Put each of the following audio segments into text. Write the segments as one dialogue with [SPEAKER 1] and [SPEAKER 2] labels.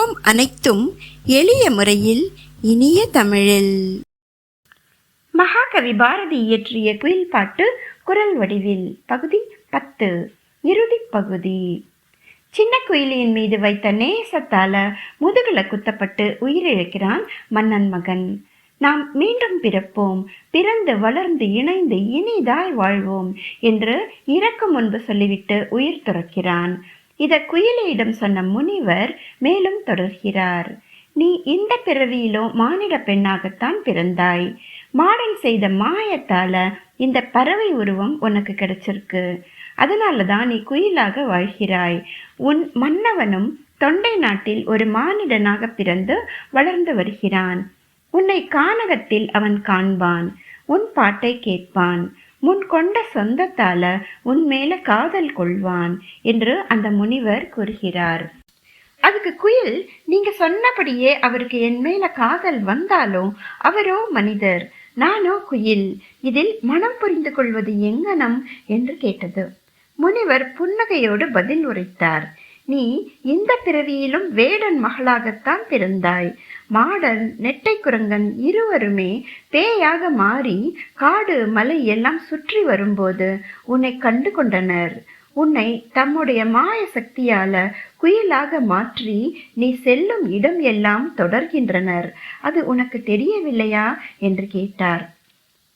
[SPEAKER 1] கற்போம் அனைத்தும் எளிய முறையில் இனிய தமிழில்.
[SPEAKER 2] மகாகவி பாரதி இயற்றிய குயில் பாட்டு குரல் வடிவில் பகுதி பத்து இறுதி பகுதி. சின்ன குயிலியின் மீது வைத்த நேசத்தால முதுகுல குத்தப்பட்டு உயிரிழக்கிறான் மன்னன் மகன். நாம் மீண்டும் பிறப்போம் பிறந்து வளர்ந்து இணைந்து இனிதாய் வாழ்வோம் என்று இறக்கும் முன்பு சொல்லிவிட்டு உயிர் துறக்கிறான். இத குயிலியிடம் சொன்ன முனிவர் மேலும் தொடர்கிறார். நீ இந்த பிறவியிலும் மானிட பெண்ணாகத்தான் பிறந்தாய். மாடன் செய்த மாயத்தால இந்த பறவை உருவம் உனக்கு கிடைச்சிருக்கு. அதனால தான் நீ குயிலாக வாழ்கிறாய். உன் மன்னவனும் தொண்டை நாட்டில் ஒரு மானிடனாக பிறந்து வளர்ந்து வருகிறான். உன்னை கானகத்தில் அவன் காண்பான். உன் பாட்டை கேட்பான். முன் கொண்ட சொந்தத்தால உன் மேல காதல் கொள்வான் என்று அந்த முனிவர் கூறுகிறார். அதுக்கு குயில் நீங்க சொன்னபடியே அவருக்கு என் மேல காதல் வந்தாலும் அவரோ மனிதர் நானோ குயில். இதில் மனம் புரிந்து கொள்வது எங்கனம்? என்று கேட்டது. முனிவர் புன்னகையோடு பதில் உரைத்தார். நீ இந்த பிறவியிலும் வேடன் மகளாகத்தான் பிறந்தாய். மாடன் நெட்டை குரங்கன் இருவருமே பேயாக மாறி காடு மலை எல்லாம் சுற்றி வரும்போது உன்னை கண்டு கொண்டனர். உன்னை தம்முடைய மாய சக்தியால குயிலாக மாற்றி நீ செல்லும் இடம் எல்லாம் தொடர்கின்றனர். அது உனக்கு தெரியவில்லையா? என்று கேட்டார்.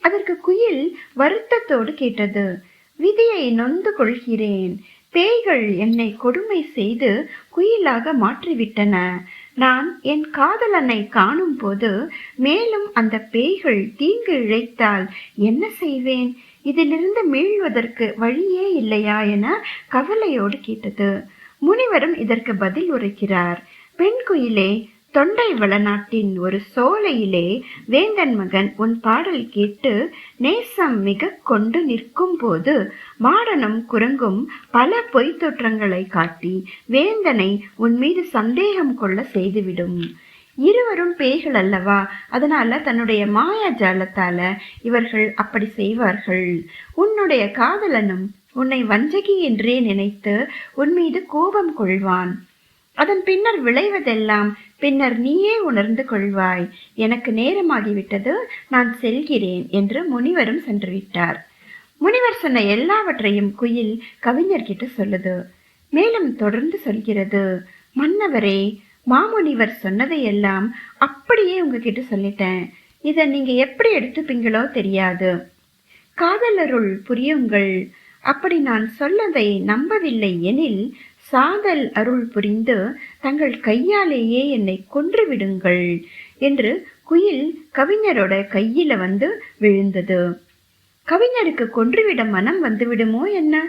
[SPEAKER 2] அதற்கு குயில் வருத்தத்தோடு கேட்டது. விதியை நொந்து கொள்கிறேன். பேய்கள் என்னை கொடுமை செய்து குயிலாக மாற்றிவிட்டன. நான் என் காதலனை காணும் போது மேலும் அந்த பேய்கள் தீங்கு இழைத்தால் என்ன செய்வேன்? இதிலிருந்து மீள்வதற்கு வழியே இல்லையா என கவலையோடு கேட்டது. முனிவரும் இதற்கு பதில் உரைக்கிறார். பெண் குயிலே தொண்டை வளநாட்டின் ஒரு சோலையிலே வேந்தன் மகன் உன் பாடல் கேட்டு நேசம் மிக கொண்டு நிற்கும் போது மாடனும் குரங்கும் பல பொய் தோற்றங்களை காட்டி வேந்தனை உன் மீது சந்தேகம் கொள்ள செய்துவிடும். இருவரும் பேய்கள் அல்லவா? அதனால தன்னுடைய மாயா ஜாலத்தால இவர்கள் அப்படி செய்வார்கள். உன்னுடைய காதலனும் உன்னை வஞ்சகி என்றே நினைத்து உன் மீது கோபம் கொள்வான். அதன் பின்னர் விளைவதெல்லாம் பின்னர் நீயே உணர்ந்து கொள்வாய். எனக்கு நேரமாகிவிட்டது நான் செல்கிறேன் என்று முனிவரும் சென்று விட்டார் முனிவர் சொன்ன எல்லாவற்றையும் குயில் கவிஞர்கிட்ட சொல்லுது. மேலும் தொடர்ந்து சொல்கிறது மன்னவரே மாமுனிவர் சொன்னதையெல்லாம் அப்படியே உங்ககிட்ட சொல்லிட்டேன். இதை நீங்க எப்படி எடுத்துப்பீங்களோ தெரியாது. காதலருள் புரியுங்கள். அப்படி நான் சொல்லதை நம்பவில்லை எனில் சாதல் அருள் புரிந்து தங்கள் கையாலேயே என்னை கொன்று விடுங்கள் என்று குயில் கவிஞரோட கையில வந்து விழுந்தது. கவிஞருக்கு கொன்றுவிட மனம் வந்து விடுமோ என்ன?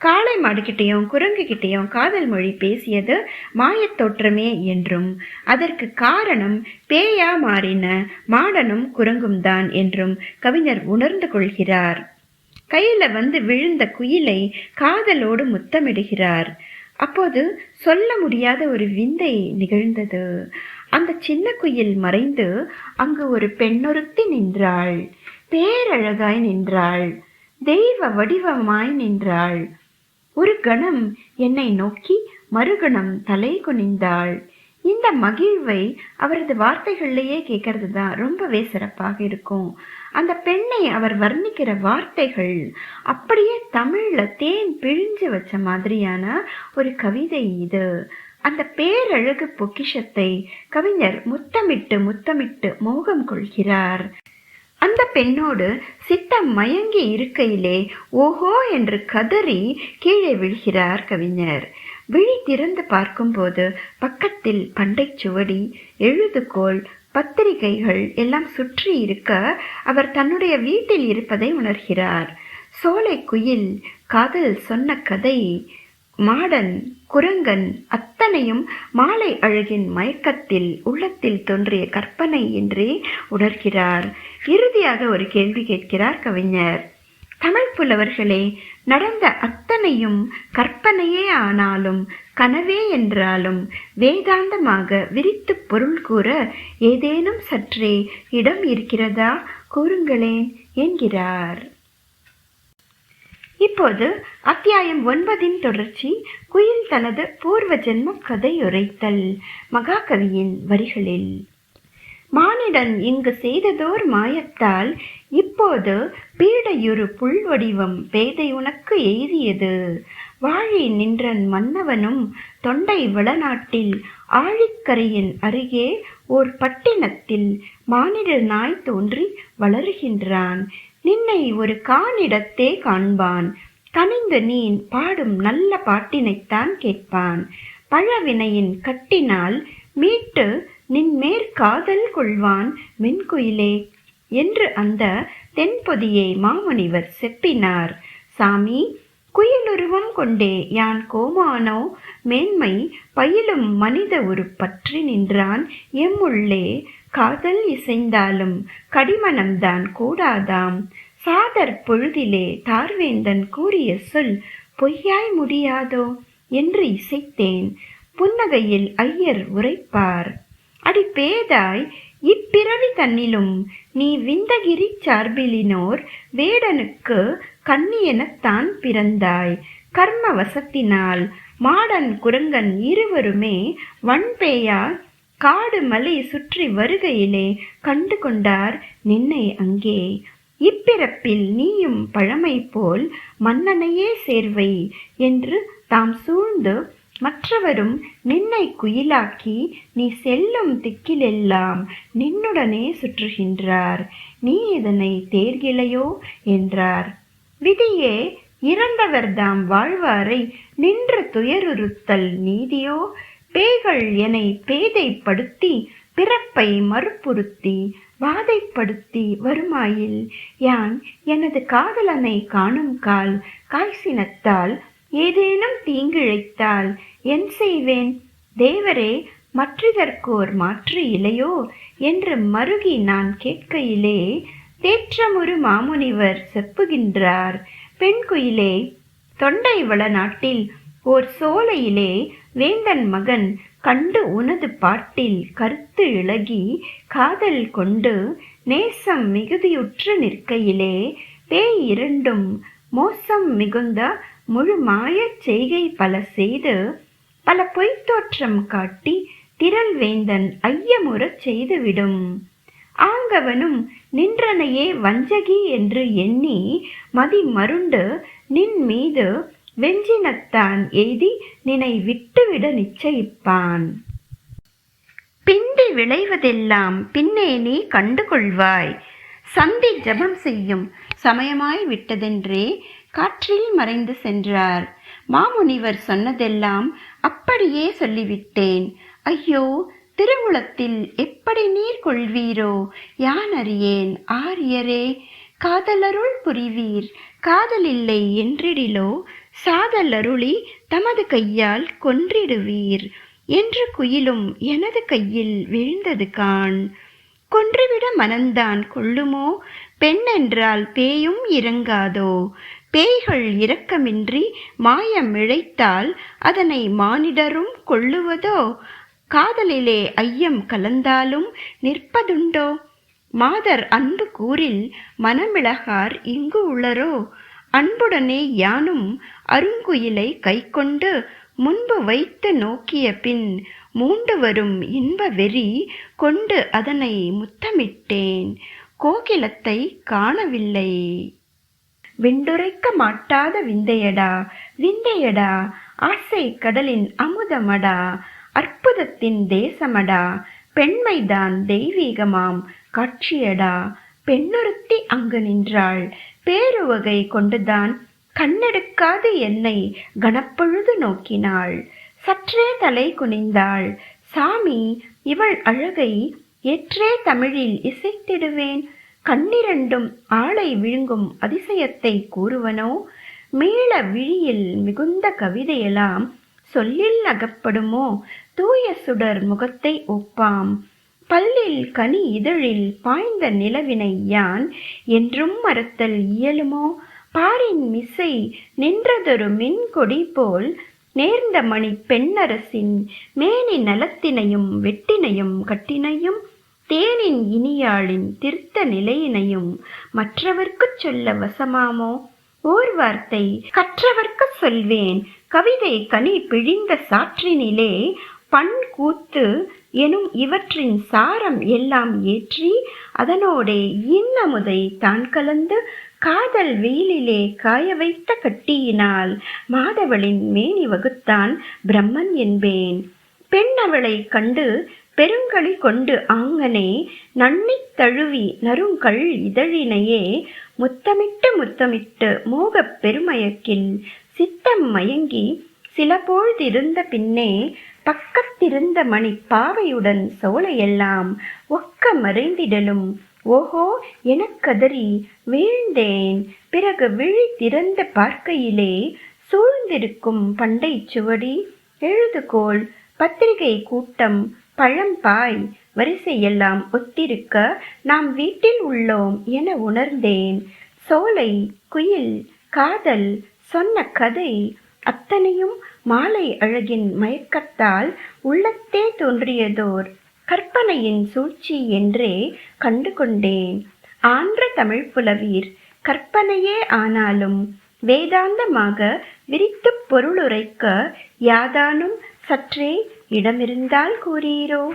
[SPEAKER 2] காளை மாடுகிட்டையும் குரங்குகிட்டையும் காதல் மொழி பேசியது மாயத் தோற்றமே என்றும் அதற்கு காரணம் பேயா மாறின மாடனும் குரங்கும் தான் என்றும் கவிஞர் உணர்ந்து கொள்கிறார். கையில வந்து விழுந்த குயிலை காதலோடு முத்தமிடுகிறார். அப்போது சொல்ல முடியாத ஒரு விந்தை நிகழ்ந்தது. அந்த சின்ன குயில் மறைந்து அங்கு ஒரு பெண்ணொருத்தி நின்றாள். பேரழகாய் நின்றாள். தெய்வ வடிவமாய் நின்றாள். ஒரு கணம் என்னை நோக்கி மறுகணம் தலை குனிந்தாள். இந்த மகிழ்வை அவரது வார்த்தைகள்லயே கேட்கறது தான் ரொம்பவே சிறப்பாக இருக்கும். அந்த பெண்ணை அவர் வர்ணிக்கிற வார்த்தைகள் அப்படியே தமிழ்ல தேன் பிழிஞ்சு வச்ச மாதிரியான ஒரு கவிதை இது. அந்த பேரழகு பொக்கிஷத்தை கவிஞர் முத்தமிட்டு முத்தமிட்டு மோகம் கொள்கிறார். அந்த பெண்ணோடு சித்தம் மயங்கி இருக்கையிலே ஓஹோ என்று கதறி கீழே விழுகிறார் கவிஞர். விழி திறந்து பார்க்கும்போது பக்கத்தில் பண்டை சுவடி எழுதுகோல் பத்திரிகைகள் எல்லாம் சுற்றி இருக்க அவர் தன்னுடைய வீட்டில் இருப்பதை உணர்கிறார். சோலை குயில் காதல் சொன்ன கதை மாடன் குரங்கன் அத்தனையும் மாலை அழகின் மயக்கத்தில் உள்ளத்தில் தோன்றிய கற்பனை என்றே உணர்கிறார். இறுதியாக ஒரு கேள்வி கேட்கிறார் கவிஞர். தமிழ் புலவர்களே நடந்த அத்தனையும் கற்பனையே ஆனாலும் கனவே என்றாலும் வேதாந்தமாக விரித்து பொருள் கூற ஏதேனும் சற்றே இடம் இருக்கிறதா? கூறுங்களேன் என்கிறார். இப்போது அத்தியாயம் ஒன்பதின் தொடர்ச்சி குயில் தனது பூர்வ ஜென்ம கதையுரைத்தல் மகாகவியின் வரிகளில். மானிடன் இங்கு செய்ததோர் மாயத்தால் இப்போது பீடையுறு புல்வடிவம் பேதை உனக்கு எய்தியது. வாழி நின்றன் மன்னவனும் தொண்டை வளநாட்டில் ஆழிக்கரையின் அருகே ஓர் பட்டினத்தில் மானிடனாய் தோன்றி வளருகின்றான். நின்னை ஒரு கானிடத்தே காண்பான். கனிந்து நீ பாடும் நல்ல பாட்டினைத்தான் கேட்பான். பழவினையின் கட்டினால் மீட்டு நின்மேற் காதல் கொள்வான் மென்குயிலே என்று அந்த தென்பொதியை மாமுனிவர் செப்பினார். சாமி குயிலுருவம் கொண்டே யான் கோமானோ? மேன்மை பயிலும் மனித ஒரு பற்றி நின்றான் எம்முள்ளே காதல் இசைந்தாலும் கடிமனம்தான் கூடாதாம். சாதர் பொழுதிலே தார்வேந்தன் கூறிய சொல் பொய்யாய் முடியாதோ? என்று இசைத்தேன். புன்னகையில் ஐயர் உரைப்பார். அடி பேதாய் இப்பிறவி தன்னிலும் நீ விந்தகிரி சார்பிலினோர் வேடனுக்கு கன்னியெனத்தான் பிறந்தாய். கர்ம வசத்தினால் மாடன் குரங்கன் இருவருமே வன்பேயா காடு மலை சுற்றி வருகையிலே கண்டு கொண்டார் நின்னை அங்கே. இப்பிறப்பில் நீயும் பழமை போல் மன்னனையே சேர்வை என்று தாம் சூழ்ந்து மற்றவரும் நின்னை குயிலாக்கி நீ செல்லும் திக்கிலெல்லாம் நின்னுடனே சுற்றுகின்றார். நீ இதனை தேர்கிலையோ? என்றார். விதியே இறந்தவர்தாம் வாழ்வாரை நின்று துயருறுத்தல் நீதியோ? பேய்கள் என்னை பேதைப்படுத்தி பிறப்பை மறுப்புறுத்தி வாதைப்படுத்தி வருமாயில்? யான் எனது காதலனை காணும் கால் காய்ச்சினத்தால் ஏதேனும் தீங்கிழைத்தால் என் செய்வேன்? தேவரே மற்றிதற்கோர் மாற்று இல்லையோ? என்று மருகி நான் கேட்கையிலே தேற்றமுறு மாமுனிவர் செப்புகின்றார். பெண் குயிலே தொண்டை வளநாட்டில் ஓர் சோலையிலே வேந்தன் மகன் கண்டு உனது பாட்டில் கருத்து இழகி காதல் கொண்டு நேசம் மிகுதியுற்று நிற்கையிலே பேய் இரண்டும் மோசம் மிகுந்த முழு மாயச் செய்கை பல செய்து பல பொய்த்தோற்றம் காட்டி திரள் வேந்தன் ஐயமுறச் செய்துவிடும். ஆங்கவனும் நின்றனையே வஞ்சகி என்று எண்ணி மதி மருண்டு நின் மீது வெஞ்சினத்தான் எய்தி நினை விட்டுவிட நிச்சயிப்பான். பிந்தி விளைவதெல்லாம் பின்னே நீ கண்டுகொள்வாய். சந்தி ஜபம் செய்யும் சமயமாய் விட்டதென்றே காற்றில் மறைந்து சென்றார். மாமுனிவர் சொன்னதெல்லாம் அப்படியே சொல்லிவிட்டேன். ஐயோ திருவுளத்தில் எப்படி நீர் கொள்வீரோ? யான் அறியேன்? ஆரியரே காதலருள் புரிவீர். காதலில்லை என்றிடிலோ? சாதலருளி தமது கையால் கொன்றிடுவீர். என்று குயிலும் எனது கையில் விழுந்தது காண். கொன்றுவிட மனந்தான் கொள்ளுமோ? பெண்ணென்றால் பேயும் இறங்காதோ? பேய்கள் இரக்கமின்றி மாயம் இழைத்தால் அதனை மானிடரும் கொள்ளுவதோ? காதலிலே ஐயம் கலந்தாலும் நிற்பதுண்டோ? மாதர் அன்பு கூறில் மனமிளகார் இங்கு உளரோ? அன்புடனே யானும் அருங்குயிலை கைக்கொண்டு முன்பு வைத்து நோக்கிய பின் மூண்டு வரும் இன்ப வெறி கொண்டு அதனை முத்தமிட்டேன். கோகிலத்தை காணவில்லை. விண்டுரைக்க மாட்டாத விந்தையடா விந்தையடா ஆசை கடலின் அமுதமடா அற்புதத்தின் தேசமடா பெண்மைதான் தெய்வீகமாம் காட்சியடா பெண்ணொருத்தி அங்கு நின்றாள் பேருவகை கொண்டுதான் கண்ணெடுக்காது என்னை கனப்பொழுது நோக்கினாள். சற்றே தலை குனிந்தாள் சாமி இவள் அழகை ஏற்றே தமிழில் இசைத்திடுவேன். கண்ணிரண்டும் ஆளை விழுங்கும் அதிசயத்தை கூறுவனோ? மீள விழியில் மிகுந்த கவிதையெல்லாம் சொல்லில் அகப்படுமோ தூய சுடர் முகத்தை ஒப்பாம். பல்லில் கனி இதழில் பாய்ந்த நிலவினை யான்? என்றும் மறத்தல் இயலுமோ? பாரின் மிசை நின்றதொரு மின்கொடி போல் நேர்ந்த மணி பெண்ணரசின் மேனி நலத்தினையும் வெட்டினையும் கட்டினையும் தேனின் இனியாளின் திருத்த நிலையினையும் மற்றவர்க்குச் சொல்ல வசமாமோ? ஓர் வார்த்தை கற்றவர்க்கு சொல்வேன். கவிதை கனி பிழிந்த சாற்றினிலே பண் கூத்து எனும் இவற்றின் சாரம் எல்லாம் ஏற்றி அதனோடே இன்னமுதை தான் கலந்து காதல் வெயிலிலே காய வைத்த கட்டியினால் மாதவளின் மேனி வகுத்தான் பிரம்மன் என்பேன். பெண் அவளை கண்டு பெருங்களி கொண்டு ஆங்கனே நன்னித் தழுவி நறுங்கள் இதழினையே முத்தமிட்டு முத்தமிட்டு மோகப் பெருமயக்கின் சித்தம் மயங்கி சில பொழுதிருந்த பின்னே பக்கத்திருந்த மணி பாவையுடன் சோலையெல்லாம் ஒக்க மறைந்திடலும் ஓஹோ எனக்கதறி வீழ்ந்தேன். பிறகு விழி திறந்து பார்க்கையிலே சூழ்ந்திருக்கும் பண்டை சுவடி எழுதுகோள் பத்திரிகை கூட்டம் பழம்பாய் வரிசையெல்லாம் ஒத்திருக்க நாம் வீட்டில் உள்ளோம் என உணர்ந்தேன். சோலை குயில் காதல் சொன்ன கதை அத்தனையும் மாலை அழகின் மயக்கத்தால் உள்ளத்தே தோன்றியதோர் கற்பனையின் சூழ்ச்சி என்றே கண்டு கொண்டேன் ஆன்ற தமிழ் புலவீர் கற்பனையே ஆனாலும் வேதாந்தமாக விரித்துப் பொருளுரைக்க யாதானும் சற்றே இடமிருந்தால் கூறீரோ?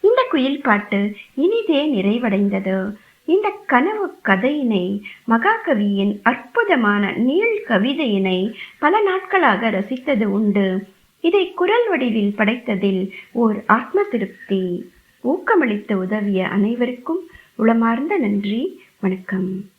[SPEAKER 2] இந்த குயில் பாட்டு இனிதே நிறைவடைந்தது. இந்த கனவு கதையினை மகாகவியின் அற்புதமான நீள் கவிதையினை பல நாட்களாக ரசித்தது உண்டு. இதை குரல் வடிவில் படைத்ததில் ஓர் ஆத்ம திருப்தி ஊக்கமளித்து உதவிய அனைவருக்கும் உளமார்ந்த நன்றி. வணக்கம்.